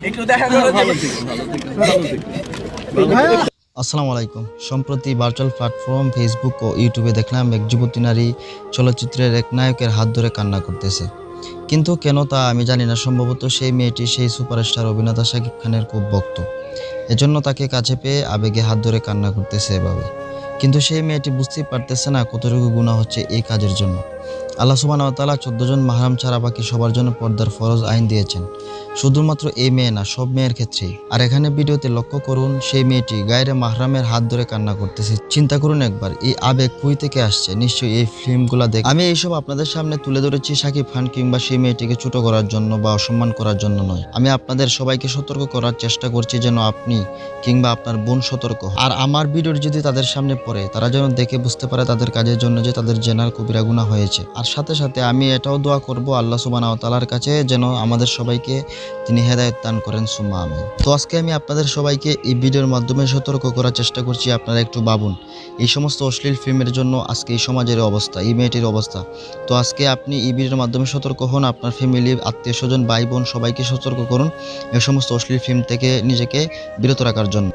একটু দেখা আসসালামু আলাইকুম। সম্প্রতি ভার্চুয়াল প্ল্যাটফর্ম ফেসবুক ও ইউটিউবে দেখলাম এক যুবতী নারী চলচ্চিত্রের এক নায়কের হাত ধরে কান্না করতেছে। কিন্তু কেন তা আমি জানি না সম্ভবত সেই মেয়েটি সেই সুপারস্টার অভিনেতা শাকিব খানের খুব ভক্ত। এজন্য তাকে কাছে পেয়ে আবেগে হাত ধরে কান্না করতেছে এভাবে। কিন্তু সেই মেয়েটি বুঝতেই পারতেছে না কতটুকু গুণা হচ্ছে এই কাজের জন্য। আল্লাহ সুবাহ তালা চোদ্দ জন মাহারাম ছাড়া বাকি সবার জন্য পর্দার ফরজ আইন দিয়েছেন। শুধুমাত্র এই মেয়ে না, সব মেয়ের ক্ষেত্রেই। আর এখানে ভিডিওতে লক্ষ্য করুন, সেই মেয়েটি গায়ের মাহরামের হাত ধরে কান্না করতেছে। চিন্তা করুন একবার, এই আবেগ কুই থেকে আসছে? নিশ্চয়ই এই ফিল্মগুলো দেখ আমি এইসব আপনাদের সামনে তুলে ধরেছি সাকিব খান কিংবা সেই মেয়েটিকে ছোট করার জন্য বা অসম্মান করার জন্য নয়। আমি আপনাদের সবাইকে সতর্ক করার চেষ্টা করছি যেন আপনি কিংবা আপনার বোন সতর্ক। আর আমার ভিডিওর যদি তাদের সামনে পড়ে, তারা যেন দেখে বুঝতে পারে তাদের কাজের জন্য যে তাদের জেনার কবিরা গুণা হয়েছে। আর সাথে সাথে আমি এটাও দোয়া করব আল্লাহ সুবাহ তালার কাছে যেন আমাদের সবাইকে তিনি হেদায়ত দান করেন, সুম্মা আমি তো আজকে আমি আপনাদের সবাইকে এই ভিডিওর মাধ্যমে সতর্ক করার চেষ্টা করছি, আপনারা একটু ভাবুন, এই সমস্ত অশ্লীল ফিল্মের জন্য আজকে এই সমাজের অবস্থা, এই মেয়েটির অবস্থা। তো আজকে আপনি এই ভিডিওর মাধ্যমে সতর্ক হন, আপনার ফ্যামিলি আত্মীয় স্বজন ভাই বোন সবাইকে সতর্ক করুন, এই সমস্ত অশ্লীল ফিল্ম থেকে নিজেকে বিরত রাখার জন্য।